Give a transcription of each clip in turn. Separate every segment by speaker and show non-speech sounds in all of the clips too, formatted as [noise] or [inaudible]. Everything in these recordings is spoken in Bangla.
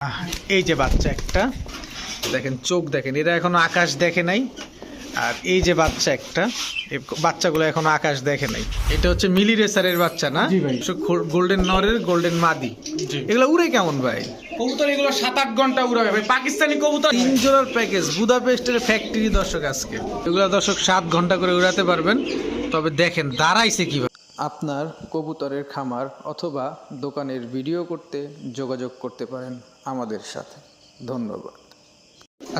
Speaker 1: আহ, এই যে বাচ্চা একটা। দেখেন চোখ দেখেন এরা এখনও আকাশ দেখে নাই। আর এই যে বাচ্চা একটা বাচ্চাগুলো এখনও আকাশ দেখে নাই। এটা হচ্ছে মিলি রেসারের বাচ্চা না? গোল্ডেন নরের গোল্ডেন মাদি। এগুলো উড়ে কেমন ভাই?
Speaker 2: কবুতর এগুলো সাত আট ঘণ্টা উড়াবে ভাই। পাকিস্তানি কবুতর।
Speaker 1: তিন জোড়ার প্যাকেজ বুদাপেস্টের ফ্যাক্টরি দর্শক আজকে। এগুলো দর্শক সাত ঘণ্টা করে উড়াতে পারবেন তবে দেখেন দাঁড়াইছে কীভাবে। আপনার কবুতরের খামার অথবা দোকানের ভিডিও করতে যোগাযোগ করতে পারেন। আমাদের সাথে। ধন্যবাদ।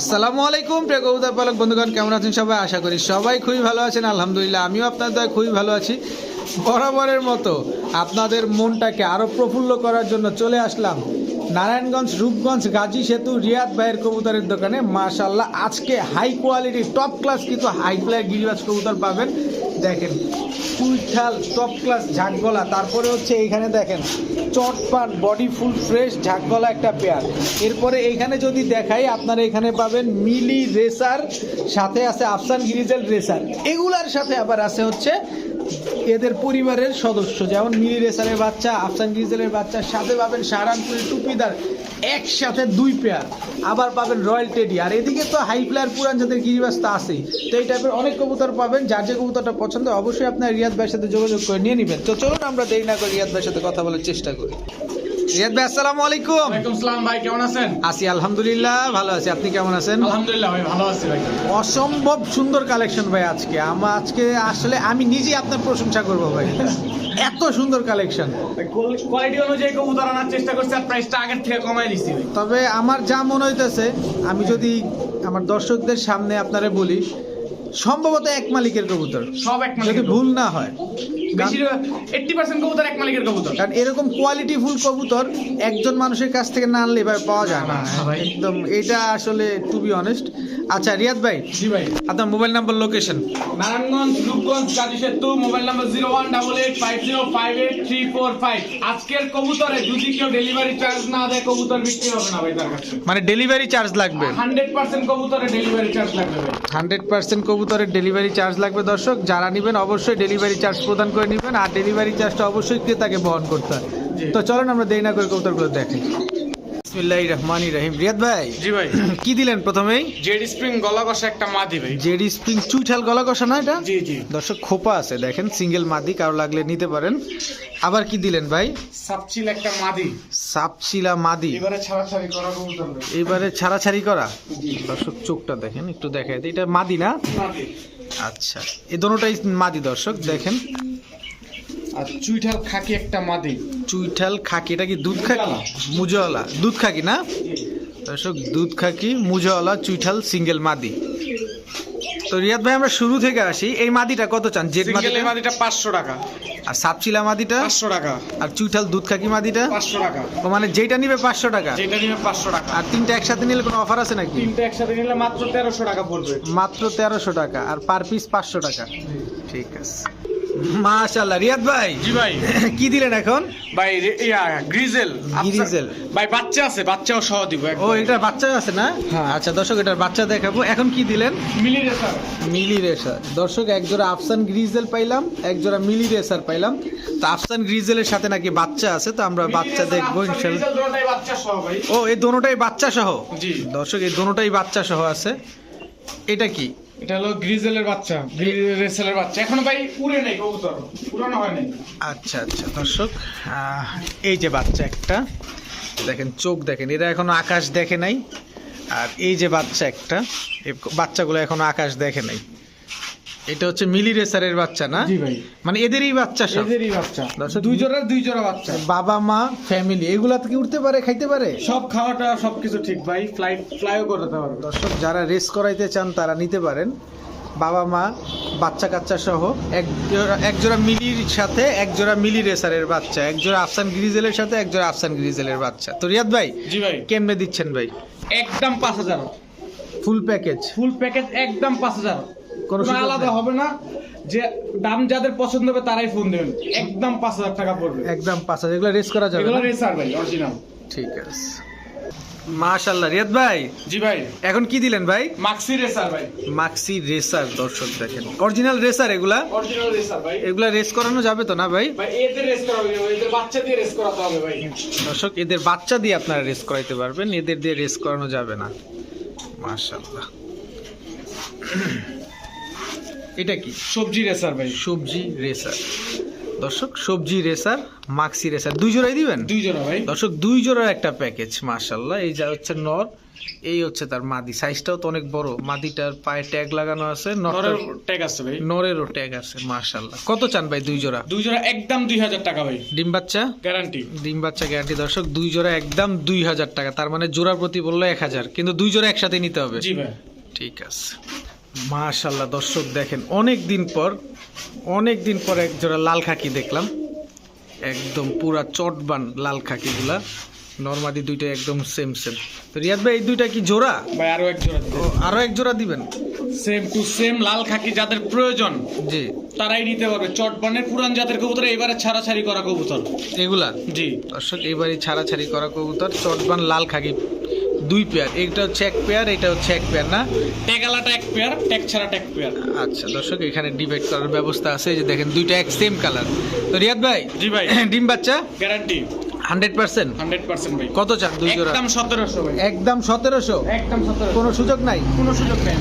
Speaker 1: আসসালামু আলাইকুম, প্রিয় কবুতর পালক বন্ধুগণ, কেমন আছেন সবাই? আশা করি সবাই খুবই ভালো আছেন, আলহামদুলিল্লাহ। আমিও আপনার দ্বারা খুবই ভালো আছি। বরাবরের মতো আপনাদের মনটাকে আরও প্রফুল্ল করার জন্য চলে আসলাম। নারায়ণগঞ্জ, রূপগঞ্জ, গাজী সেতু, রিয়াদ ভাইয়ের কবুতরের দোকানে মাশাল্লাহ আজকে হাই কোয়ালিটি টপ ক্লাস কিন্তু হাই প্লেয়ার গিরিবাজ কবুতর পাবেন। দেখেন, কুইঠাল টপ ক্লাস ঝাঁকগলা। তারপরে হচ্ছে এইখানে দেখেন, চটপাট বডি ফুল ফ্রেশ ঝাঁকগলা একটা পেয়ার এরপরে এইখানে যদি দেখাই, আপনারা এখানে পাবেন মিলি রেসার সাথে আছে আফসান গিরিজেল রেসার এগুলার সাথে আবার আছে হচ্ছে এদের পরিবারের সদস্য, যেমন মিরি রেসারের বাচ্চা, আফসান গিজেলের বাচ্চা, সাথে পাবেন সাহারানপুরের টুপিদার, একসাথে দুই পেয়ার আবার পাবেন রয়্যাল টেডি। আর এদিকে তো হাই প্লেয়ার পুরান যাদের গিরিবাস্তা আছেই, তো এই টাইপের অনেক কবুতর পাবেন। যার যে কবুতরটা পছন্দ অবশ্যই আপনার রিয়াদ ভাইয়ের সাথে যোগাযোগ করে নিয়ে নেবেন। তো চলুন আমরা দেরি না করে রিয়াদ ভাইয়ের সাথে কথা বলার চেষ্টা করি। রিয়াদ ভাই আসসালামু আলাইকুম।
Speaker 2: ওয়ালাইকুম সালাম ভাই কেমন আছেন?
Speaker 1: আছি আলহামদুলিল্লাহ ভালো আছি। আপনি কেমন আছেন?
Speaker 2: আলহামদুলিল্লাহ ভাই ভালো আছি ভাই।
Speaker 1: অসম্ভব সুন্দর কালেকশন ভাই আজকে। আমার আজকে আসলে আমি নিজেই আপনার প্রশংসা করব ভাই। এত সুন্দর কালেকশন।
Speaker 2: কোয়ালিটি অনুযায়ী কবুতর আনার চেষ্টা করছি আর প্রাইসটা আগের থেকে কমাই দিছি
Speaker 1: তবে আমার যা মনে হইতেছে আমি যদি আমার দর্শকদের সামনে আপনারা বলি সম্ভবত এক মালিকের কবুতর।
Speaker 2: সব এক
Speaker 1: যদি
Speaker 2: মালিকের
Speaker 1: ভুল না হয়।
Speaker 2: বেশিরভাগ এইট্টি পার্সেন্ট কবুতর এক মালিকের কবুতর।
Speaker 1: কারণ এরকম কোয়ালিটি ফুল কবুতর একজন মানুষের কাছ থেকে না আনলে পাওয়া যায় না। একদম এটা আসলে টু বি অনেস্ট আচ্ছা রিয়াদ ভাই
Speaker 2: জি ভাই।
Speaker 1: আপনার mobile number location
Speaker 2: Narayanganj Rupganj Setu mobile number zero one double eight five zero five eight three four five আজকের কবুতরে যদি কেউ ডেলিভারি চার্জ না দেয় কবুতর বিক্রি হবে না ভাই তার কাছে।
Speaker 1: মানে ডেলিভারি চার্জ লাগবে?
Speaker 2: হান্ড্রেড পার্সেন্ট কবুতরে ডেলিভারি চার্জ লাগবে
Speaker 1: হান্ড্রেড পার্সেন্ট কবুতরের ডেলিভারি চার্জ লাগবে দর্শক। যারা নেবেন অবশ্যই ডেলিভারি চার্জ প্রদান করে নেবেন আর ডেলিভারি চার্জটা অবশ্যই ক্রেতাকে বহন করতে হয়। তো চলেন আমরা দেরি না করে কবুতরগুলো দেখি। বিসমিল্লাহ রহমান রহিম। রিয়াদ ভাই
Speaker 2: জি ভাই। [clears throat]
Speaker 1: কি দিলেন প্রথমেই?
Speaker 2: জেড স্প্রিং গলা কষা একটা মাদি ভাই।
Speaker 1: জেডি স্প্রিং চুইঠাল গলা কষা না এটা?
Speaker 2: জি জি।
Speaker 1: দর্শক খোপা আছে দেখেন সিঙ্গেল মাদি কারও লাগলে নিতে পারেন। আবার কি দিলেন ভাই?
Speaker 2: সাপচিল একটা মাদি।
Speaker 1: সাপশিলা মাদি।
Speaker 2: এবারে ছাড়াছাড়ি করা
Speaker 1: এবারে ছাড়াছাড়ি করা? দর্শক চোখটা দেখেন একটু দেখায়। এটা মাদি না?
Speaker 2: মাদি।
Speaker 1: আচ্ছা। এই দোনোটাই মাদি দর্শক দেখেন।
Speaker 2: আর চুইঠাল খাকি একটা মাদি।
Speaker 1: চুইঠাল খাকি এটা কি দুধ খাকি? মুজওয়ালা। দুধ খাকি না? দর্শক দুধ খাকি মুজওয়ালা চুইঠাল সিঙ্গেল মাদি। তো রিয়াদ ভাই আমরা শুরু থেকে আসি। এই মাদিটা কত চান?
Speaker 2: সিঙ্গেল
Speaker 1: মাদিটা?
Speaker 2: মাদিটা পাঁচশো টাকা।
Speaker 1: আর সাপচিলা মাদিটা?
Speaker 2: পাঁচশো টাকা।
Speaker 1: আর চুইঠাল দুধ খাকি মাদিটা?
Speaker 2: পাঁচশো টাকা।
Speaker 1: ও মানে যেটা নিবে পাঁচশো টাকা?
Speaker 2: যেটা নিবে পাঁচশো টাকা।
Speaker 1: আর তিনটা একসাথে নিলে কোনো অফার আছে নাকি?
Speaker 2: তিনটা একসাথে নিলে মাত্র তেরোশো টাকা পড়বে।
Speaker 1: মাত্র তেরোশো টাকা। আর পার পিস পাঁচশো টাকা। ঠিক আছে। মাশাল্লাহ রিয়াদ ভাই।
Speaker 2: জি ভাই।
Speaker 1: কি দিলেন এখন?
Speaker 2: ভাই ইয়া গ্রিজেল।
Speaker 1: গ্রিজেল।
Speaker 2: ভাই বাচ্চা আছে বাচ্চাও সহ দিব
Speaker 1: ও এটা বাচ্চা আছে না?
Speaker 2: হ্যাঁ।
Speaker 1: আচ্ছা দর্শক এটার বাচ্চা দেখাবো। এখন কি দিলেন?
Speaker 2: Mealy racer.
Speaker 1: Mealy racer. দর্শক এক জোড়া আফসান গ্রিজেল পাইলাম এক জোড়া মিলি রেসার পাইলাম। তো আফসান গ্রিজেলের সাথে নাকি বাচ্চা আছে তো আমরা বাচ্চা দেখব
Speaker 2: ভাই।
Speaker 1: ও এই দোনোটাই বাচ্চা সহ?
Speaker 2: জি।
Speaker 1: দর্শক এই দোনোটাই বাচ্চা সহ আছে। এটা কি?
Speaker 2: এটা হলো গ্রিজেলের বাচ্চা গ্রিজেলের বাচ্চা। এখনও ভাই উড়ে নেই কবুতর উড়ানো হয় নাই।
Speaker 1: আচ্ছা আচ্ছা দর্শক আহ, এই যে বাচ্চা একটা দেখেন চোখ দেখেন এরা এখনও আকাশ দেখে নাই। আর এই যে বাচ্চা একটা বাচ্চাগুলো এখনও আকাশ দেখে নাই। এটা হচ্ছে মিলি রেসারের বাচ্চা না?
Speaker 2: জি ভাই।
Speaker 1: মানে এদেরই বাচ্চা সব?
Speaker 2: এদেরই বাচ্চা। দুই জোড়ার দুই জোড়া বাচ্চা।
Speaker 1: বাবা মা ফ্যামিলি এগুলা থেকে উঠতে পারে খাইতে পারে?
Speaker 2: সব খাওয়াটা সবকিছু ঠিক ভাই ফ্লাইট ফ্লাইও করতে পারবে।
Speaker 1: দর্শক যারা রেস করাইতে চান তারা নিতে পারেন। বাবা মা বাচ্চা কাচ্চা সহ এক জোড়া এক জোড়া মিলির সাথে এক জোড়া মিলি রেসারের বাচ্চা এক জোড়া আফসান গ্রিজেলের সাথে এক জোড়া আফসান গ্রিজেলের বাচ্চা। তো রিয়াদ ভাই
Speaker 2: জি ভাই।
Speaker 1: কেমনে দিচ্ছেন ভাই?
Speaker 2: একদম পাঁচ হাজার।
Speaker 1: ফুল প্যাকেজ
Speaker 2: ফুল প্যাকেজ একদম পাঁচ হাজার। আলাদা হবে না যে দাম যাদের পছন্দ হবে তারাই ফোন দেবেন। একদম পাঁচ হাজার টাকা পড়বে।
Speaker 1: একদম পাঁচ হাজার এগুলো রেস করা যাবে
Speaker 2: এগুলো
Speaker 1: না?
Speaker 2: রেসার ভাই অরিজিনাল
Speaker 1: ঠিক আছে। মাশাল্লাহ রিয়াদ ভাই।
Speaker 2: জি ভাই।
Speaker 1: এখন কি দিলেন ভাই?
Speaker 2: মাক্সি রেসার ভাই।
Speaker 1: মাক্সি রেসার দর্শক দেখেন। অরিজিনাল রেসার এগুলা?
Speaker 2: অরিজিনাল রেসার ভাই।
Speaker 1: এগুলা রেস করানো যাবে তো না ভাই?
Speaker 2: ভাই এদের রেস করাবে এদের বাচ্চা দিয়ে রেস করাতে হবে ভাই।
Speaker 1: দর্শক এদের বাচ্চা দিয়ে আপনারা রেস করাইতে পারবেন এদের দিয়ে রেস করানো যাবে না। মাশাল্লাহ এটা কি?
Speaker 2: সবজি রেসার ভাই।
Speaker 1: সবজি রেসার। দর্শক সবজি রেসার মাক্সি রেসার দুই জোড়াই দিবেন?
Speaker 2: দুই জোড়া ভাই।
Speaker 1: দর্শক দুই জোড়ার একটা প্যাকেজ মাশাল্লাহ এই যা হচ্ছে নর এই হচ্ছে তার মাদি। সাইজটাও তো অনেক বড়। মাদিটার পায়ে ট্যাগ লাগানো আছে
Speaker 2: নরের ট্যাগ আছে ভাই।
Speaker 1: নরেরও ট্যাগ আছে মাশাল্লাহ কত চান ভাই দুই জোড়া?
Speaker 2: দুই জোড়া একদম দুই হাজার টাকা ভাই।
Speaker 1: ডিম বাচ্চা?
Speaker 2: গ্যারান্টি।
Speaker 1: ডিম বাচ্চা গ্যারান্টি। দর্শক দুই জোড়া একদম দুই হাজার টাকা। তার মানে জোড়া প্রতি বলল এক হাজার। কিন্তু দুই জোড়া একসাথে নিতে হবে।
Speaker 2: জি ভাই।
Speaker 1: ঠিক আছে। মাশাল্লাহ দর্শক দেখেন অনেক দিন পর অনেক দিন পর এক জোড়া লাল খাকি দেখলাম। একদম পুরা চটবান লাল খাকিগুলা। নর্মালি দুইটা একদম সেম সেম তো রিয়াদ ভাই এই দুইটা কি জোড়া?
Speaker 2: ভাই আরও এক জোড়া
Speaker 1: আরও এক জোড়া দিবেন?
Speaker 2: সেম টু সেম লাল খাকি যাদের প্রয়োজন
Speaker 1: জি।
Speaker 2: তারাই নিতে পারবে। চটবানের পুরান জাতের কবুতর এবারে ছাড়াছাড়ি করা কবুতর।
Speaker 1: এগুলা?
Speaker 2: জি।
Speaker 1: দর্শক এবারই ছাড়াছাড়ি করা কবুতর চটবান লাল খাকি। দুই পেয়ার এইটা হচ্ছে এক পেয়ার এটা হচ্ছে এক পেয়ার না?
Speaker 2: ট্যাগালাটা এক পেয়ার ট্যাগ ছাড়া ট্যাগ পেয়ার।
Speaker 1: আচ্ছা দর্শক এখানে ডিবেট করার ব্যবস্থা আছে যে দেখেন দুইটা এক সেম কালার তো রিয়াদ ভাই
Speaker 2: জি ভাই। [clears throat]
Speaker 1: ডিম বাচ্চা?
Speaker 2: Guarantee
Speaker 1: hundred percent
Speaker 2: hundred percent ভাই।
Speaker 1: কত চান দুই জোড়া?
Speaker 2: একদম সতেরোশো ভাই।
Speaker 1: একদম সতেরোশো?
Speaker 2: একদম সতেরোশো।
Speaker 1: কোনো সুযোগ নাই?
Speaker 2: কোনো সুযোগ নেই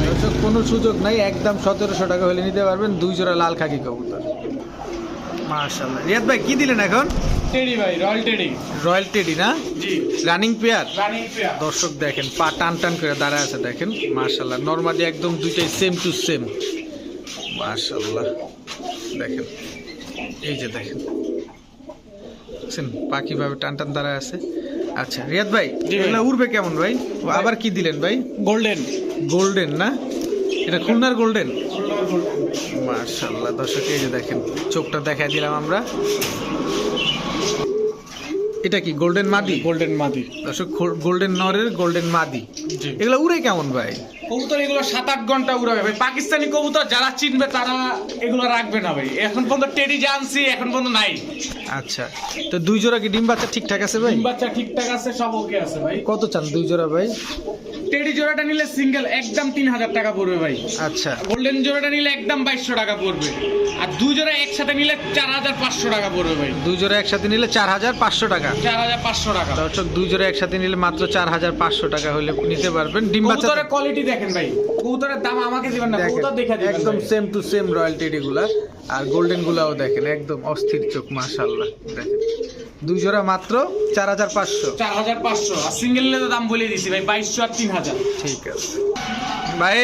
Speaker 1: কোনো সুযোগ নাই একদম সতেরোশো টাকা হলে নিতে পারবেন দুই জোড়া লাল খাকি কবুতর। মাশাল্লাহ রিয়াদ ভাই কি দিলেন এখন?
Speaker 2: টেডি ভাই রয়্যাল টেডি।
Speaker 1: রয়্যাল টেডি না?
Speaker 2: জি।
Speaker 1: Running pair?
Speaker 2: Running pair.
Speaker 1: দর্শক দেখেন পা টান টান করে দাঁড়ায় আছে দেখেন। মাশাল্লাহ নর্মালি একদম দুইটাই সেম টু সেম মাশাল্লাহ দেখেন। এই যে দেখেন। দেখছেন পা কীভাবে টান টান দাঁড়ায় আছে? আচ্ছা রিয়াদ ভাই। এগুলা উড়বে কেমন ভাই আবার কি দিলেন ভাই?
Speaker 2: গোল্ডেন।
Speaker 1: গোল্ডেন না? এটা খুলনার গোল্ডেন মার্শাল্লাহ দর্শক এই যে দেখেন চোখটা দেখাই দিলাম আমরা। এটা কি গোল্ডেন মাদি
Speaker 2: গোল্ডেন মাদি
Speaker 1: দর্শক গোল্ডেন নরের গোল্ডেন মাদি এগুলো উড়ে কেমন ভাই?
Speaker 2: কবুতর এগুলো সাত আট ঘণ্টা উড়াবে। ভাই পাকিস্তানি কবুতর যারা চিনবে তারা এগুলো রাখবে না ভাই। এখন পর্যন্ত টেডি জানছি এখন পর্যন্ত নাই।
Speaker 1: আচ্ছা তো দুই জোড়া কি ডিম বাচ্চা ঠিকঠাক আছে ভাই?
Speaker 2: ডিম বাচ্চা ঠিকঠাক আছে সব ওকে আছে ভাই।
Speaker 1: কত চান দুই জোড়া ভাই?
Speaker 2: টেডি জোড়াটা নিলে সিঙ্গেল একদম তিন হাজার টাকা পড়বে ভাই।
Speaker 1: আচ্ছা।
Speaker 2: গোল্ডেন জোড়াটা নিলে একদম বাইশশো টাকা পড়বে। আর দুই জোড়া একসাথে নিলে চার হাজার পাঁচশো টাকা পড়বে ভাই।
Speaker 1: দুই জোড়া একসাথে নিলে চার হাজার পাঁচশো টাকা।
Speaker 2: টাকা।
Speaker 1: দর্শক দুই জোড়া একসাথে নিলে মাত্র চার হাজার পাঁচশো টাকা হলে নিতে পারবেন। ডিম বাচ্চা
Speaker 2: কোয়ালিটি দেখেন ভাই। কবুতরের দাম আমাকে দিবেন না কবুতর দেখে দিবেন
Speaker 1: একদম সেম টু সেম রয়্যালটি গুলা আর গোল্ডেন গুলাও দেখেন একদম অস্থির চোখ মাশাল্লাহ দেখেন দুই জোড়া মাত্র চার হাজার পাঁচশো।
Speaker 2: চার হাজার পাঁচশো। আর সিঙ্গেল নিলে দাম বলে দিছি ভাই বাইশশো আর তিন হাজার।
Speaker 1: ঠিক আছে। ভাই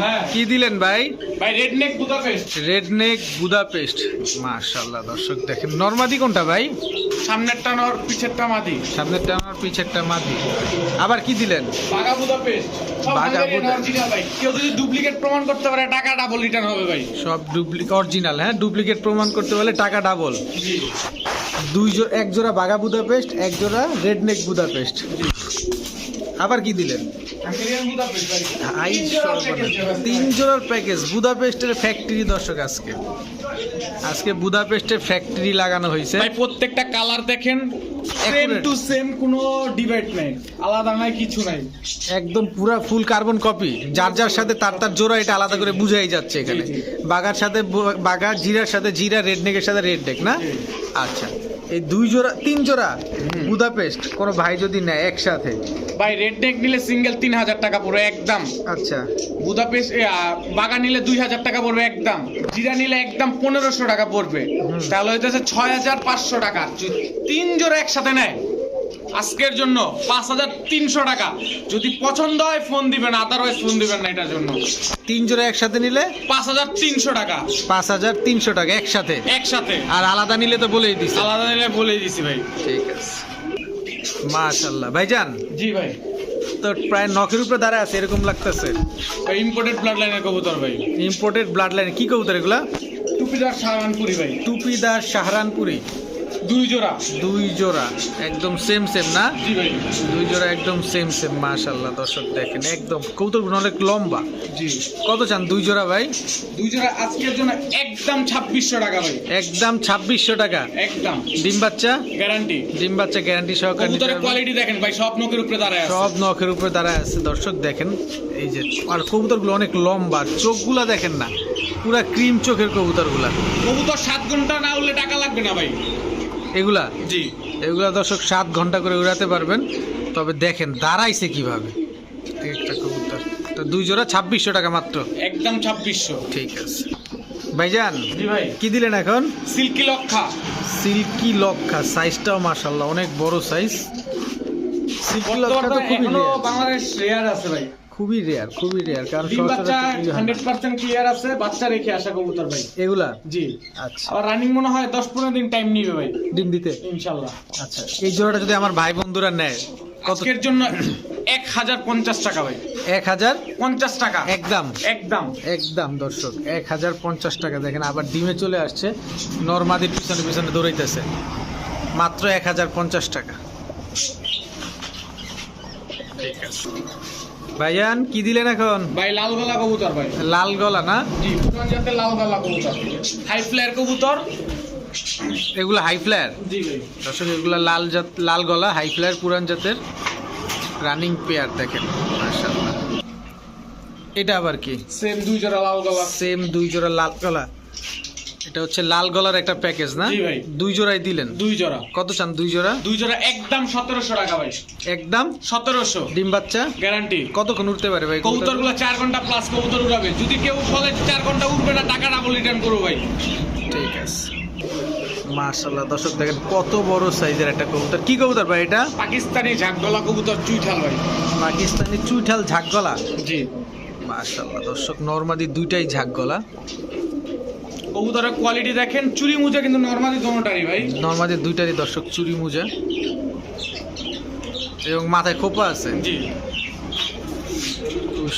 Speaker 2: হ্যাঁ।
Speaker 1: কি দিলেন ভাই?
Speaker 2: ভাই red neck Budapest
Speaker 1: red neck Budapest মাশাল্লাহ দর্শক দেখেন। নর্মাদি কোনটা ভাই?
Speaker 2: সামনেরটা নর পিছেরটা মাদি।
Speaker 1: সামনেরটা পিছেরটা মাদি। আবার কি দিলেন?
Speaker 2: বাগা বুদাপেস্ট সব
Speaker 1: বাঘা
Speaker 2: অরিজিনাল ভাই। কেউ যদি ডুপ্লিকেট প্রমাণ করতে পারে টাকা ডাবল রিটার্ন হবে ভাই।
Speaker 1: সব ডুপ্লিকেট অরিজিনাল হ্যাঁ? ডুপ্লিকেট প্রমাণ করতে পারলে টাকা ডাবল দুই জোড়া এক জোড়া বাঘা বুদাপেস্ট এক জোড়া রেড নেক বুদাপেস্ট আবার কি দিলেন?
Speaker 2: তিন।
Speaker 1: জোড়ার প্যাকেজ বুদাপেস্টের ফ্যাক্টরি দর্শক আজকে। আজকে বুদাপেস্টের ফ্যাক্টরি লাগানো হয়েছে।
Speaker 2: প্রত্যেকটা কালার দেখেন সেম টু সেম কোনো ডিবেট নেই। আলাদা নাই কিছু নাই।
Speaker 1: একদম পুরা ফুল কার্বন কপি যার যার সাথে তার তার জোড়া এটা আলাদা করে বুঝাই যাচ্ছে এখানে। বাগার সাথে বাগা জিরার সাথে জিরা রেড নেকের সাথে রেড নেক না? আচ্ছা। এই দুই জোড়া তিন জোড়া বুদাপেস্ট কোনো ভাই যদি নেয় একসাথে?
Speaker 2: ভাই রেড ডেক নিলে সিঙ্গেল তিন হাজার টাকা পড়বে একদম।
Speaker 1: আচ্ছা।
Speaker 2: বুদাপেস্ট বাগান বাগা নিলে দুই হাজার টাকা পড়বে একদম। জিরা নিলে একদম পনেরোশো টাকা পড়বে। তাহলে হইতেছে ছয় হাজার পাঁচশো টাকা। তিন জোড়া একসাথে নেয় আজকের জন্য পাঁচ হাজার তিনশো টাকা। যদি পছন্দ হয় ফোন দিবেন আদারওয়াইজ ফোন দিবেন না এটার জন্য।
Speaker 1: তিন জোড়া একসাথে নিলে?
Speaker 2: পাঁচ হাজার তিনশো টাকা।
Speaker 1: পাঁচ হাজার তিনশো টাকা একসাথে?
Speaker 2: একসাথে।
Speaker 1: আর আলাদা নিলে তো বলেই দিছে।
Speaker 2: আলাদা নিলে বলেই দিছি ভাই।
Speaker 1: ঠিক আছে। মাশাল্লাহ ভাইজান?
Speaker 2: জি ভাই।
Speaker 1: তো প্রায় নখের উপরে দাঁড়ায় আছে এরকম লাগতেছে।
Speaker 2: ইম্পোর্টেড ব্লাড লাইনের কবুতর ভাই।
Speaker 1: ইম্পোর্টেড ব্লাড লাইন কি কবুতর এগুলা?
Speaker 2: টুপিদার সাহারানপুরি ভাই।
Speaker 1: টুপিদার শাহরানপুরি।
Speaker 2: দুই জোড়া?
Speaker 1: দুই জোড়া। একদম সেম সেম না?
Speaker 2: জি
Speaker 1: দুই জোড়া একদম সেম সেম মাশাল্লাহ দর্শক দেখেন একদম। কৌতুকগুলো অনেক লম্বা।
Speaker 2: জি।
Speaker 1: কত চান দুই জোড়া ভাই?
Speaker 2: দুই জোড়া আজকের জন্য একদম ছাব্বিশশো টাকা ভাই।
Speaker 1: একদম ছাব্বিশশো টাকা।
Speaker 2: একদম।
Speaker 1: ডিম বাচ্চা?
Speaker 2: গ্যারান্টি
Speaker 1: ডিম বাচ্চা গ্যারান্টি সহকারে
Speaker 2: কোয়ালিটি দেখেন ভাই সব নখের উপরে দাঁড়ায় আছে।
Speaker 1: সব নখের উপরে দাঁড়ায় আছে দর্শক দেখেন। এই যে আর কবুতরগুলো অনেক লম্বা চোখগুলা দেখেন না। পুরা ক্রিম চোখের কবুতরগুলা।
Speaker 2: কবুতর সাত ঘণ্টা না উঠলে টাকা লাগবে না ভাই।
Speaker 1: এগুলা?
Speaker 2: জি।
Speaker 1: এগুলা দর্শক সাত ঘণ্টা করে উড়াতে পারবেন তবে দেখেন দাঁড়াইছে কীভাবে। একটা কবুতর। তো দুই জোড়া ছাব্বিশশো টাকা মাত্র।
Speaker 2: একদম ছাব্বিশশো।
Speaker 1: ঠিক আছে। ভাইজান
Speaker 2: জি ভাই।
Speaker 1: কি দিলেন এখন?
Speaker 2: সিল্কি লক্ষা।
Speaker 1: সিল্কি লক্ষা সাইজটাও মাশাল্লাহ অনেক বড় সাইজ সিল্কি লক্ষা তো খুবই
Speaker 2: বাংলাদেশ রেয়ার আছে ভাই।
Speaker 1: খুবই রেয়ার খুবই রেয়ার কারণ
Speaker 2: ডিম বাচ্চা
Speaker 1: সচরাচর খুবই হয় না।
Speaker 2: হান্ড্রেড পার্সেন্ট ক্লিয়ার আছে বাচ্চা রেখে আসা কবুতর ভাই।
Speaker 1: এগুলা?
Speaker 2: জি।
Speaker 1: আচ্ছা।
Speaker 2: আবার রানিং মনে হয় দশ পনেরো দিন টাইম নিবে ভাই।
Speaker 1: ডিম দিতে?
Speaker 2: ইনশাল্লাহ।
Speaker 1: আচ্ছা এই জোড়াটা যদি আমার ভাই বন্ধুরা নেয় কত?
Speaker 2: আজকের জন্য এক হাজার পঞ্চাশ টাকা ভাই।
Speaker 1: এক হাজার?
Speaker 2: পঞ্চাশ টাকা।
Speaker 1: একদম।
Speaker 2: একদম।
Speaker 1: একদম দর্শক এক হাজার পঞ্চাশ টাকা। দেখেন আবার ডিমে চলে আসছে নর্মাদির পিছনে পিছনে দৌড়াইতেছে। মাত্র এক হাজার পঞ্চাশ টাকা। ঠিক আছে। ভাইয়ান কি দিলেন এখন?
Speaker 2: ভাই লাল গলা কবুতর ভাই।
Speaker 1: লাল গলা না?
Speaker 2: জি পুরান জাতের লাল গলা কবুতর। হাই ফ্লেয়ার কবুতর।
Speaker 1: এগুলো হাই ফ্লায়ার?
Speaker 2: জি ভাই।
Speaker 1: দর্শক এগুলো লাল জাত লাল গলা হাই ফ্লায়ার পুরান জাতের রানিং পেয়ার দেখেন। মাশাআল্লাহ। এটা আবার কি?
Speaker 2: সেম দুই জোড়া লাল গলা।
Speaker 1: সেম দুই জোড়া লাল গলা। এটা হচ্ছে লাল গলার একটা প্যাকেজ না?
Speaker 2: জি ভাই।
Speaker 1: দুই জোড়াই দিলেন?
Speaker 2: দুই জোড়া।
Speaker 1: কত চান দুই জোড়া?
Speaker 2: দুই জোড়া একদম সতেরোশো টাকা ভাই।
Speaker 1: একদম?
Speaker 2: সতেরোশো।
Speaker 1: ডিম বাচ্চা?
Speaker 2: গ্যারান্টি।
Speaker 1: কতক্ষণ উঠতে পারে ভাই
Speaker 2: কবুতরগুলো চার ঘণ্টা প্লাস কবুতর উড়াবে। যদি কেউ বলে চার ঘণ্টা উঠবে না টাকা ডাবল রিটার্ন করব ভাই।
Speaker 1: ঠিক আছে। মাশাআল্লাহ দর্শক দেখেন কত বড় সাইজের একটা কবুতর। কি কবুতর ভাই এটা?
Speaker 2: পাকিস্তানি ঝাকগলা কবুতর চুইঠাল ভাই।
Speaker 1: পাকিস্তানি চুইঠাল ঝাকগলা?
Speaker 2: জি।
Speaker 1: মাশাআল্লাহ দর্শক নরমাদি দুইটাই ঝাকগলা।
Speaker 2: কবুতরের কোয়ালিটি দেখেন চুরি মুজা কিন্তু নর্মালি দোনোটারই ভাই।
Speaker 1: নর্মাদি দুইটারই দর্শক চুরি মুজা। এবং মাথায় খোপা আছে।
Speaker 2: জি।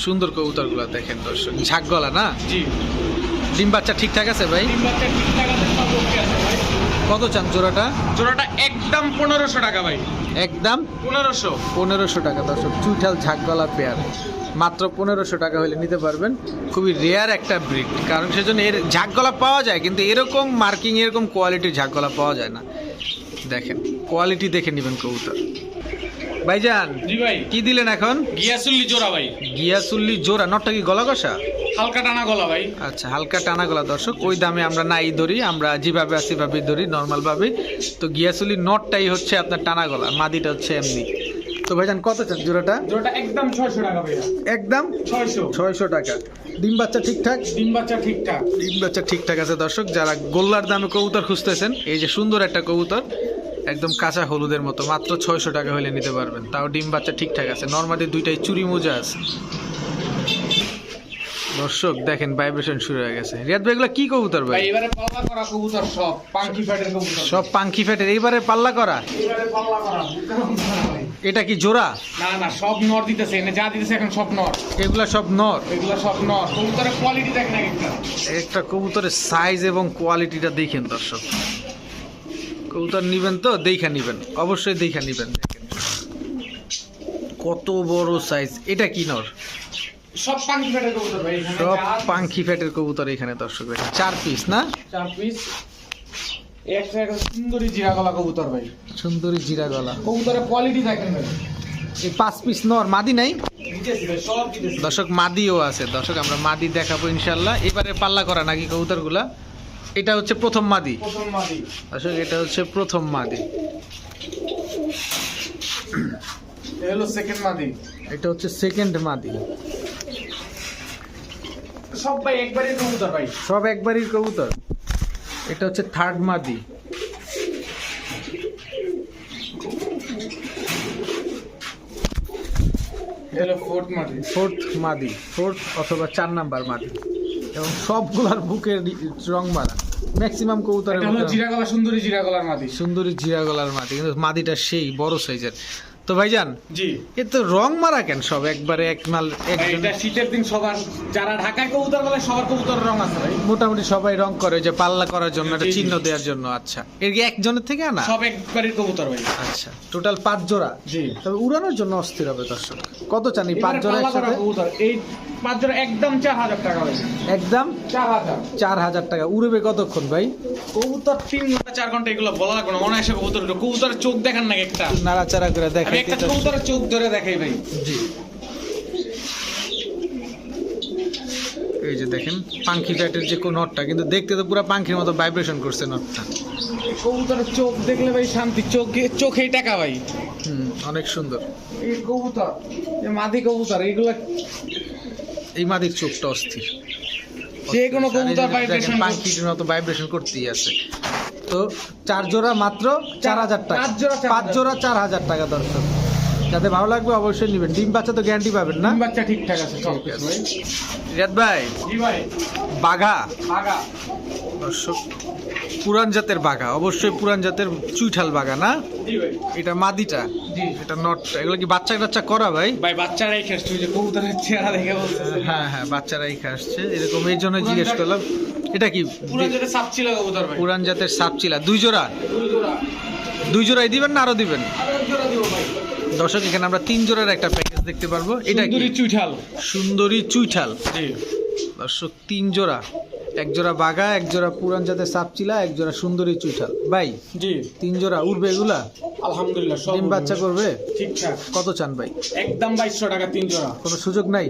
Speaker 1: সুন্দর কবুতরগুলো দেখেন দর্শক ঝাকগলা না?
Speaker 2: জি।
Speaker 1: ডিম বাচ্চা ঠিকঠাক আছে ভাই?
Speaker 2: তিন বাচ্চা ঠিকঠাক আছে সব ওকে আছে ভাই।
Speaker 1: কত চান জোড়াটা?
Speaker 2: জোড়াটা একদম পনেরোশো টাকা ভাই।
Speaker 1: একদম
Speaker 2: পনেরোশো।
Speaker 1: পনেরোশো টাকা দর্শক চুইঠাল ঝাকগলা পেয়ার। মাত্র পনেরোশো টাকা হলে নিতে পারবেন। খুবই রেয়ার একটা ব্রিড কারণ সেজন্য এর ঝাঁক গলা পাওয়া যায় কিন্তু এরকম মার্কিং এরকম কোয়ালিটির ঝাঁক গলা পাওয়া যায় না। দেখেন কোয়ালিটি দেখে নেবেন কবুতর। ভাইজান
Speaker 2: জি ভাই।
Speaker 1: কি দিলেন এখন?
Speaker 2: গিয়াসুল্লি জোড়া ভাই।
Speaker 1: গিয়াসুল্লি জোড়া নটটা কি গলা কষা
Speaker 2: হালকা টানা গলা ভাই।
Speaker 1: আচ্ছা হালকা টানা গলা দর্শক ওই দামে আমরা নাই ধরি আমরা যেভাবে আছি ভাবে ধরি নর্মাল ভাবে। তো গিয়াসুলি নটটাই হচ্ছে আপনার টানা গলা মাদিটা হচ্ছে এমনি। তো ভাইজান কত চান জোড়াটা?
Speaker 2: জোড়াটা একদম ছয়শো টাকা ভাইয়া।
Speaker 1: একদম?
Speaker 2: ছয়শো।
Speaker 1: ছয়শো টাকা। ডিম বাচ্চা ঠিকঠাক?
Speaker 2: ডিম বাচ্চা ঠিকঠাক।
Speaker 1: ডিম বাচ্চা ঠিকঠাক আছে দর্শক যারা গোল্লার দামে কবুতর খুঁজতেছেন এই যে সুন্দর একটা কবুতর একদম কাঁচা হলুদের মতো মাত্র ছয়শো টাকা হলে নিতে পারবেন। তাও ডিম বাচ্চা ঠিকঠাক আছে। নর্মালি দুইটাই চুরি মোজা আছে। দর্শক দেখেন ভাইব্রেশন শুরু হয়ে গেছে। রিয়াদ ভাই এগুলো কি কবুতর
Speaker 2: ভাই? এবারে পাল্লা করা কবুতর সব পাঙ্কি ফ্যাটের কবুতর।
Speaker 1: সব পাঙ্কি ফ্যাটের এইবারে পাল্লা করা?
Speaker 2: এবারে পাল্লা করা?
Speaker 1: এটা কি জোড়া?
Speaker 2: না না সব নর দিতেছে এনে যা দিতেছে এখন সব নর।
Speaker 1: এগুলা সব নর?
Speaker 2: এগুলো সব নর। কবুতরের কোয়ালিটি দেখেন একটা।
Speaker 1: একটা কবুতরের সাইজ এবং কোয়ালিটিটা দেখেন দর্শক। কবুতর নিবেন তো দেখা নিবেন। অবশ্যই দেখা নিবেন। কত বড় সাইজ এটা কি নর?
Speaker 2: সব পাঙ্কি ফ্যাটের কবুতর ভাই
Speaker 1: সব পাঙ্খি ফ্যাটের কবুতর এখানে দর্শক দেখেন। চার পিস না?
Speaker 2: চার পিস একটা একটা সুন্দরী জিরা গলা কবুতর ভাই।
Speaker 1: সুন্দরী জিরা গলা।
Speaker 2: কবুতরের কোয়ালিটি দেখেন ভাই।
Speaker 1: এই পাঁচ পিস নর মাদি নাই?
Speaker 2: ভাই
Speaker 1: দর্শক মাদিও আছে। দর্শক আমরা মাদি দেখাবো ইনশাল্লাহ এবারে পাল্লা করা নাকি কবুতরগুলা? এটা হচ্ছে প্রথম মাদি। দর্শক এটা হচ্ছে প্রথম মাদি।
Speaker 2: হলো সেকেন্ড মাদি।
Speaker 1: এটা হচ্ছে সেকেন্ড মাদি।
Speaker 2: সব ভাই একবারই কবুতর ভাই।
Speaker 1: সব একবারই কবুতর। এটা হচ্ছে থার্ড মাদি।
Speaker 2: ফোর্থ মাদি।
Speaker 1: ফোর্থ মাদি। ফোর্থ অথবা চার নাম্বার মাদি। এবং সবগুলার বুকের রং মারা। ম্যাক্সিমাম কবুতরের
Speaker 2: এটা জিরা গলা সুন্দরী জিরা গলার মাদি।
Speaker 1: সুন্দরী জিরা গলার মাদি। কিন্তু মাদিটা সেই বড় সাইজের তো ভাইজান
Speaker 2: জি।
Speaker 1: এ তো রং মারা কেন সব? একবারে এক মাল
Speaker 2: এটা শীতের দিন সবার যারা ঢাকায় কবুতর বলে সবার কবুতর রং আছে ভাই।
Speaker 1: মোটামুটি সবাই রং করে যে পাল্লা করার জন্য একটা। চিহ্ন দেওয়ার জন্য আচ্ছা। এর কি একজনের থেকে আনা?
Speaker 2: সব একবারই কবুতর ভাই।
Speaker 1: আচ্ছা টোটাল পাঁচ জোড়া।
Speaker 2: জি।
Speaker 1: তবে উড়ানোর জন্য অস্থির হবে দর্শক। কত চান এই পাঁচ জোড়া একসাথে?
Speaker 2: কবুতর। এই পাঁচ জোড়া একদম চার হাজার টাকা ভাই।
Speaker 1: একদম?
Speaker 2: চার হাজার।
Speaker 1: চার হাজার টাকা। উড়বে কতক্ষণ ভাই?
Speaker 2: কবুতর তিন ঘণ্টা চার ঘণ্টা এগুলো বলা লাগবে না। অনায়াসে কবুতর উঠবে। কবুতরের চোখ দেখান না একটা।
Speaker 1: নাড়াচাড়া করে
Speaker 2: আমি একটা কবুতরের চোখ ধরে দেখাই ভাই।
Speaker 1: জি। এই যে দেখেন পাঙ্খি টাইটের যে নটটা কিন্তু দেখতে তো পুরো পাঙ্খির মতো ভাইব্রেশন করছে নটটা।
Speaker 2: কবুতরের চোখ দেখলে ভাই শান্তি চোখে চোখেই টাকা ভাই।
Speaker 1: হুম অনেক সুন্দর।
Speaker 2: এই কবুতর এই মাদি কবুতর এগুলো
Speaker 1: এই মাদির চোখটা অস্থির।
Speaker 2: যে কোনো কবুতর ভাইব্রেশন
Speaker 1: পাঙ্খির মতো ভাইব্রেশন করতেই আছে। তো চার জোড়া মাত্র চার হাজার টাকা।
Speaker 2: পাঁচ জোড়া চার
Speaker 1: পাঁচ
Speaker 2: হাজার।
Speaker 1: জোড়া চার হাজার টাকা দর্শক। যাতে ভালো লাগবে অবশ্যই নিবেন। ডিম বাচ্চা তো গ্যারান্টি পাবেন না?
Speaker 2: বাচ্চা ঠিকঠাক আছে
Speaker 1: রিয়াদ ভাই। বাঘা।
Speaker 2: বাঘা।
Speaker 1: দর্শক পুরান জাতের বাঘা অবশ্যই পুরান জাতের চুইঠাল বাঘা না? এটা মাদিটা? এটা নটটা। এগুলো কি বাচ্চা টাচ্চা করা ভাই?
Speaker 2: ভাই বাচ্চারাই খেস তুই যে কবুতরের চেহারা দেখে বলছিস
Speaker 1: হ্যাঁ হ্যাঁ বাচ্চারাই খাসছে। এরকম এই জন্য জিজ্ঞেস করলাম। এটা কি?
Speaker 2: পুরো যেটা সাপ ছিল কবুতর ভাই।
Speaker 1: পুরান জাতের সাপচিলা। দুই জোড়া?
Speaker 2: দুই জোড়া।
Speaker 1: জোড়াই দিবেন না আরও দিবেন? দর্শক এখানে আমরা তিন জোড়ার একটা প্যাকেজ দেখতে পারব। এটা কি?
Speaker 2: সুন্দরী চুইঠাল।
Speaker 1: সুন্দরী চুইঠাল। দর্শক তিন জোড়া। এক জোড়া বাঘা এক জোড়া পুরান জাতের সাপচিলা এক জোড়া সুন্দরী চুইঠাল। ভাই
Speaker 2: জি।
Speaker 1: তিন জোড়া উড়বে এগুলা?
Speaker 2: আলহামদুলিল্লাহ সব
Speaker 1: ডিম বাচ্চা করবে?
Speaker 2: ঠিকঠাক।
Speaker 1: কত চান ভাই?
Speaker 2: একদম বাইশশো টাকা তিন জোড়া।
Speaker 1: কোনো সুযোগ নাই?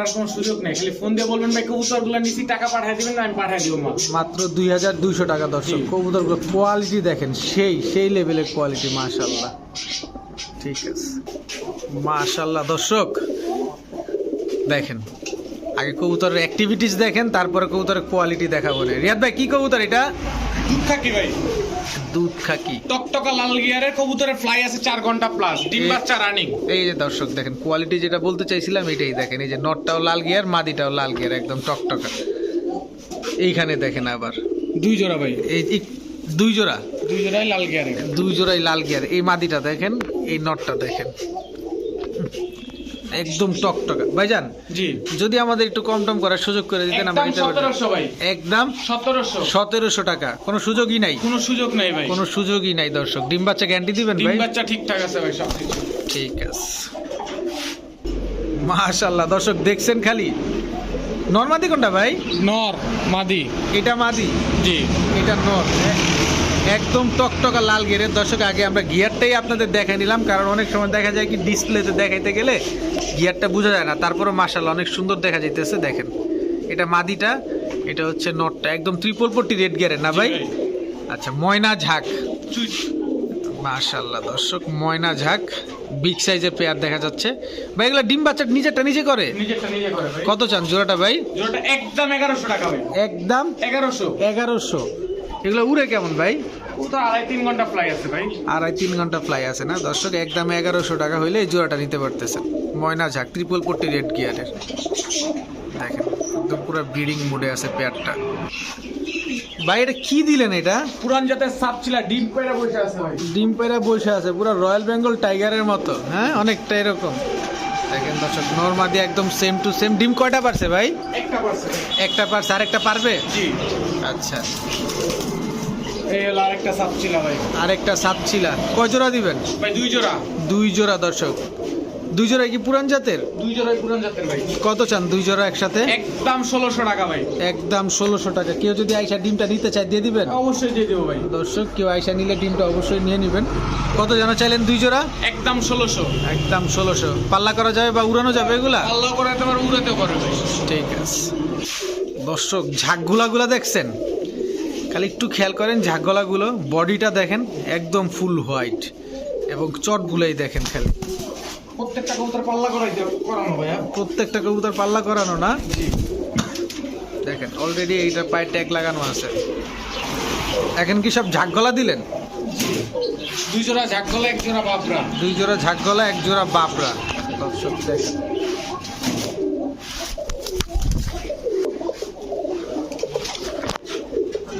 Speaker 2: আর কোনো সুযোগ নেই। খালি ফোন দিয়ে বলবেন ভাই কবুতরগুলো নিচি টাকা পাঠিয়ে দিবেন না আমি পাঠিয়ে দিব
Speaker 1: মাত্র দুই হাজার দুইশো টাকা দর্শক। কবুতরগুলো কোয়ালিটি দেখেন সেই সেই লেভেলের কোয়ালিটি মাশাল্লাহ ঠিক আছে। মাশাল্লাহ দর্শক। দেখেন আগে কবুতরের অ্যাক্টিভিটিস দেখেন তারপরে কবুতরের কোয়ালিটি দেখাবো না। রিয়াদ ভাই কি কবুতর এটা?
Speaker 2: দুধ খাকি ভাই।
Speaker 1: দুধ খাকি।
Speaker 2: টকটকা লাল গিয়ারের কবুতরের ফ্লাই আছে চার ঘণ্টা প্লাস ডিম বাচ্চা রানিং
Speaker 1: এই যে দর্শক দেখেন কোয়ালিটি যেটা বলতে চাইছিলাম এটাই দেখেন এই যে নটটাও লাল গিয়ার মাদিটাও লাল গিয়ার একদম টকটকা। এইখানে দেখেন আবার।
Speaker 2: দুই জোড়া ভাই।
Speaker 1: এই দুই জোড়া?
Speaker 2: দুই জোড়াই লাল গিয়ারের।
Speaker 1: দুই জোড়াই লাল গিয়ার। এই মাদিটা দেখেন এই নটটা দেখেন। একদম টকটকা। ভাইজান
Speaker 2: জি।
Speaker 1: যদি আমাদের একটু কম টম করার সুযোগ করে দিতেন আমরা
Speaker 2: একদম
Speaker 1: নিতে
Speaker 2: ভাই।
Speaker 1: একদম?
Speaker 2: সতেরোশো।
Speaker 1: সতেরোশো টাকা। কোনো সুযোগই নাই?
Speaker 2: কোনো সুযোগ নেই ভাই।
Speaker 1: কোনো সুযোগই নাই দর্শক। ডিম বাচ্চা গ্যারান্টি দিবেন ভাই?
Speaker 2: ডিম বাচ্চা ঠিকঠাক আছে ভাই সব কিছু।
Speaker 1: ঠিক আছে। মাশাল্লাহ দর্শক দেখছেন খালি? নর্মাদি কোনটা ভাই?
Speaker 2: নর মাদি।
Speaker 1: এটা মাদি?
Speaker 2: জি।
Speaker 1: এটা নর। একদম টকটকা লাল গিয়ারের দর্শক আগে আমরা গিয়ারটাই আপনাদের দেখাই নিলাম কারণ অনেক সময় দেখা যায় কি ডিসপ্লেতে দেখাইতে গেলে গিয়ারটা বোঝা যায় না। তারপরে মাশাল্লাহ অনেক সুন্দর দেখা যাইতেছে দেখেন। এটা মাদিটা এটা হচ্ছে নটটা একদম ত্রিপল পট্টি রেড গিয়ারের না ভাই? আচ্ছা ময়না ঝাঁক। মাশাল্লাহ দর্শক ময়না ঝাঁক বিগ সাইজের পেয়ার দেখা যাচ্ছে। ভাই এগুলো ডিম বাচ্চা নিজেরটা নিজে করে? কত চান জোড়াটা ভাই?
Speaker 2: জোড়াটা একদম এগারোশো টাকা ভাই।
Speaker 1: একদম?
Speaker 2: এগারোশো।
Speaker 1: এগারোশো। এগুলো উড়ে কেমন ভাই?
Speaker 2: আড়াই তিন ঘণ্টা ফ্লাই আছে ভাই।
Speaker 1: আড়াই তিন ঘণ্টা ফ্লাই আছে না? দর্শক একদম এগারোশো টাকা হইলে এই জোড়াটা নিতে পারতেছেন। ময়না ঝাঁক ত্রিপল পট্টি রেড গিয়ারের দেখেন একদম পুরো ব্রিডিং মোডে আছে পেয়ারটা ভাই এটা কি দিলেন এটা?
Speaker 2: পুরান জাতের সাপ ছিল ডিম পেড়ে বসে আছে ভাই।
Speaker 1: ডিম পেরা বসে আছে পুরো রয়্যাল বেঙ্গল টাইগারের মতো হ্যাঁ? অনেকটা এরকম। দেখেন দর্শক নর্মাদি একদম সেম টু সেম ডিম কয়টা পারছে ভাই?
Speaker 2: একটা
Speaker 1: পারছে। আর একটা পারবে?
Speaker 2: জি।
Speaker 1: আচ্ছা।
Speaker 2: আরেকটা সাপ ছিল ভাই।
Speaker 1: আরেকটা কয় জোড়া দিবেন?
Speaker 2: ভাই দুই জোড়া।
Speaker 1: দুই জোড়া দর্শক। দুই জোড়া কি পুরান জাতের?
Speaker 2: দুই জোড়াই পুরান জাতের ভাই।
Speaker 1: কত চান দুই জোড়া একসাথে?
Speaker 2: একদম ষোলোশো টাকা ভাই।
Speaker 1: একদম ষোলোশো টাকা। কেউ যদি আইসা ডিমটা নিতে চায় দিয়ে দিবেন?
Speaker 2: অবশ্যই দিয়ে দেবো ভাই।
Speaker 1: দর্শক কেউ আইসা নিলে ডিমটা অবশ্যই নিয়ে নেবেন। কত যেন চাইলেন দুই জোড়া?
Speaker 2: একদম ষোলোশো।
Speaker 1: একদম ষোলোশো। পাল্লা করা যাবে বা উড়ানো যাবে এগুলা?
Speaker 2: আল্লাহ করে তোমার উড়াতে পারে ভাই।
Speaker 1: ঠিক আছে। দর্শক ঝাঁকগুলাগুলা দেখছেন? খালি একটু খেয়াল করেন ঝাঁকগলাগুলো বডিটা দেখেন একদম ফুল হোয়াইট এবং চটগুলাই দেখেন খালি।
Speaker 2: প্রত্যেকটা কবুতর পাল্লা করানো ভাইয়া।
Speaker 1: প্রত্যেকটা কবুতর পাল্লা করানো না? দেখেন অলরেডি এইটা পায়ে ট্যাগ লাগানো আছে। এখন কি সব ঝাঁকগলা দিলেন?
Speaker 2: দুই জোড়া ঝাক গলা এক জোড়া বাপরা
Speaker 1: দুই জোড়া ঝাঁকগলা এক জোড়া বাপরা দর্শক দেখেন।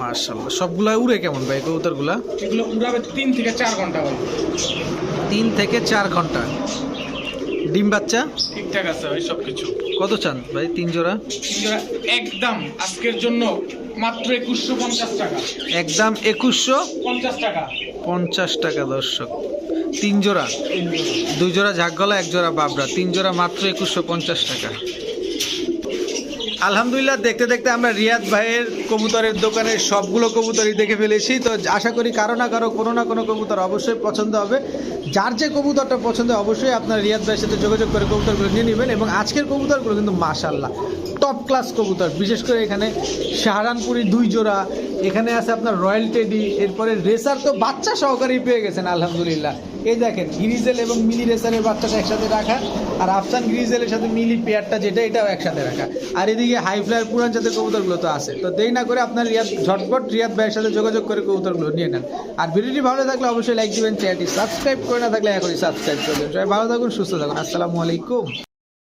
Speaker 1: মার্শাল্লাহ সবগুলা উড়ে কেমন ভাই কবুতরগুলা?
Speaker 2: এগুলো উড়াবে তিন থেকে চার ঘণ্টা হবে
Speaker 1: তিন থেকে চার ঘণ্টা। ডিম বাচ্চা?
Speaker 2: ঠিকঠাক আছে ভাই সবকিছু।
Speaker 1: কত চান ভাই তিন জোড়া?
Speaker 2: তিনজোড়া একদম আজকের জন্য মাত্র একুশশো পঞ্চাশ টাকা।
Speaker 1: একদম একুশশো
Speaker 2: পঞ্চাশ টাকা।
Speaker 1: পঞ্চাশ টাকা দর্শক। তিন জোড়া? দুই জোড়া ঝাকগলা এক জোড়া বাবরা। তিন জোড়া মাত্র একুশশো পঞ্চাশ টাকা। আলহামদুলিল্লাহ, দেখতে দেখতে আমরা রিয়াদ ভাইয়ের কবুতরের দোকানের সবগুলো কবুতরই দেখে ফেলেছি। তো আশা করি কারও না কারও, কোনো না কোনো কবুতর অবশ্যই পছন্দ হবে। যার যে কবুতরটা পছন্দ অবশ্যই আপনার রিয়াদ ভাইয়ের সাথে যোগাযোগ করে কবুতরগুলো নিয়ে নেবেন এবং আজকের কবুতরগুলো কিন্তু মাশাল্লাহ টপ ক্লাস কবুতর, বিশেষ করে এখানে শাহরানপুরি দুই জোড়া, এখানে আছে আপনার রয়্যাল টেডি, এরপরে রেসার তো বাচ্চা সহকারেই পেয়ে গেছেন, আলহামদুলিল্লাহ। এই দেখেন, গ্রিজেল এবং মিলি রেসারের বাচ্চাটা একসাথে রাখা, আর আফসান গ্রিজেলের সাথে মিলি পেয়ারটা যেটা, এটাও একসাথে রাখা। আর এদিকে হাই ফ্লায়ার পুরান জাতের কবুতরগুলো তো আছে। তো দেরি না করে আপনার রিয়াদ, ঝটপট রিয়াদ ভাইয়ের সাথে যোগাযোগ করে কবুতরগুলো নিয়ে নেন। আর ভিডিওটি ভালো থাকলে অবশ্যই লাইক দিবেন, চ্যানেলটি সাবস্ক্রাইব করে না থাকলে এখনই সাবস্ক্রাইব করবেন সবাই ভালো থাকুন, সুস্থ থাকুন। আসসালামু আলাইকুম।